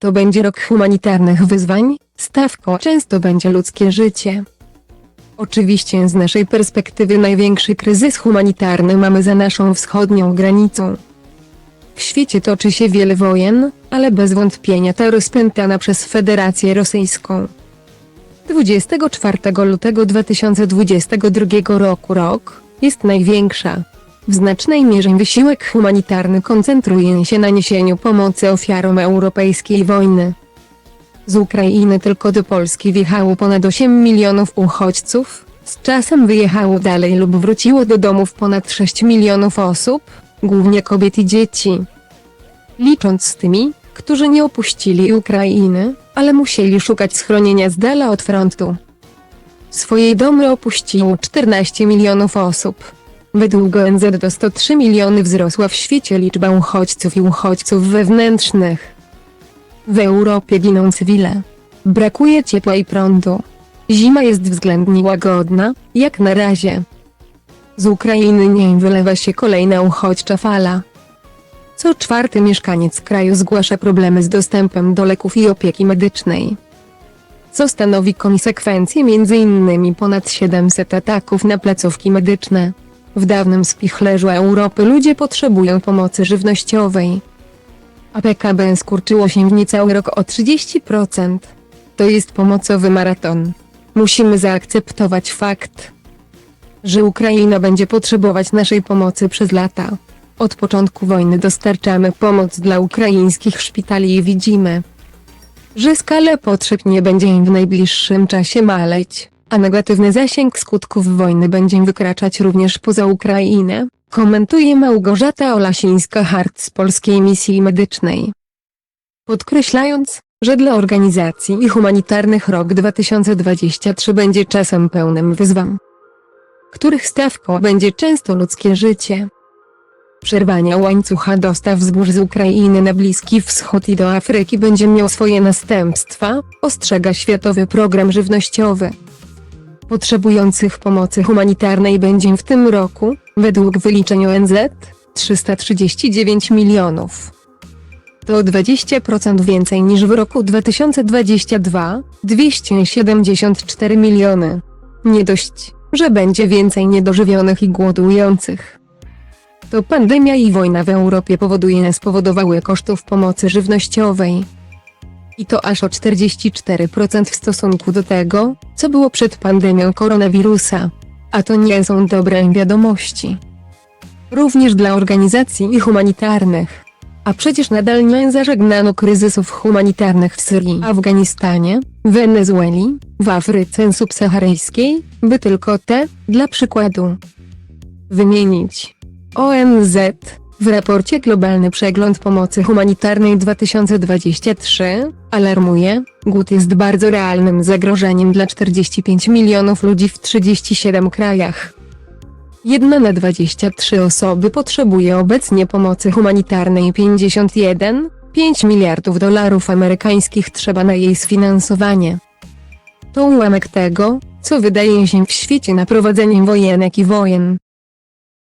To będzie rok humanitarnych wyzwań, stawką często będzie ludzkie życie. Oczywiście z naszej perspektywy największy kryzys humanitarny mamy za naszą wschodnią granicą. W świecie toczy się wiele wojen, ale bez wątpienia ta rozpętana przez Federację Rosyjską. 24 lutego 2022 roku rok jest największa. W znacznej mierze wysiłek humanitarny koncentruje się na niesieniu pomocy ofiarom europejskiej wojny. Z Ukrainy tylko do Polski wjechało ponad 8 milionów uchodźców, z czasem wyjechało dalej lub wróciło do domów ponad 6 milionów osób, głównie kobiet i dzieci. Licząc z tymi, którzy nie opuścili Ukrainy, ale musieli szukać schronienia z dala od frontu. Swoje domy opuściło 14 milionów osób. Według ONZ do 103 miliony wzrosła w świecie liczba uchodźców i uchodźców wewnętrznych. W Europie giną cywile. Brakuje ciepła i prądu. Zima jest względnie łagodna, jak na razie. Z Ukrainy nie wylewa się kolejna uchodźcza fala. Co czwarty mieszkaniec kraju zgłasza problemy z dostępem do leków i opieki medycznej. Co stanowi konsekwencje m.in. ponad 700 ataków na placówki medyczne. W dawnym spichlerzu Europy ludzie potrzebują pomocy żywnościowej. A PKB skurczyło się w niecały rok o 30%. To jest pomocowy maraton. Musimy zaakceptować fakt, że Ukraina będzie potrzebować naszej pomocy przez lata. Od początku wojny dostarczamy pomoc dla ukraińskich szpitali i widzimy, że skala potrzeb nie będzie im w najbliższym czasie maleć, a negatywny zasięg skutków wojny będzie wykraczać również poza Ukrainę, komentuje Małgorzata Olasińska-Hart z Polskiej Misji Medycznej. Podkreślając, że dla organizacji humanitarnych rok 2023 będzie czasem pełnym wyzwań, których stawką będzie często ludzkie życie. Przerwanie łańcucha dostaw zbóż z Ukrainy na Bliski Wschód i do Afryki będzie miał swoje następstwa, ostrzega Światowy Program Żywnościowy. Potrzebujących pomocy humanitarnej będzie w tym roku, według wyliczeń ONZ, 339 milionów. To o 20% więcej niż w roku 2022, 274 miliony. Nie dość, że będzie więcej niedożywionych i głodujących. To pandemia i wojna w Europie powoduje spowodowały kosztów pomocy żywnościowej. I to aż o 44% w stosunku do tego, co było przed pandemią koronawirusa. A to nie są dobre wiadomości. Również dla organizacji humanitarnych. A przecież nadal nie zażegnano kryzysów humanitarnych w Syrii, Afganistanie, Wenezueli, w Afryce subsaharyjskiej, by tylko te, dla przykładu, wymienić. ONZ w raporcie Globalny Przegląd Pomocy Humanitarnej 2023 alarmuje, głód jest bardzo realnym zagrożeniem dla 45 milionów ludzi w 37 krajach. Jedna na 23 osoby potrzebuje obecnie pomocy humanitarnej 51, 5 miliardów dolarów amerykańskich trzeba na jej sfinansowanie. To ułamek tego, co wydaje się w świecie na prowadzenie wojenek i wojen.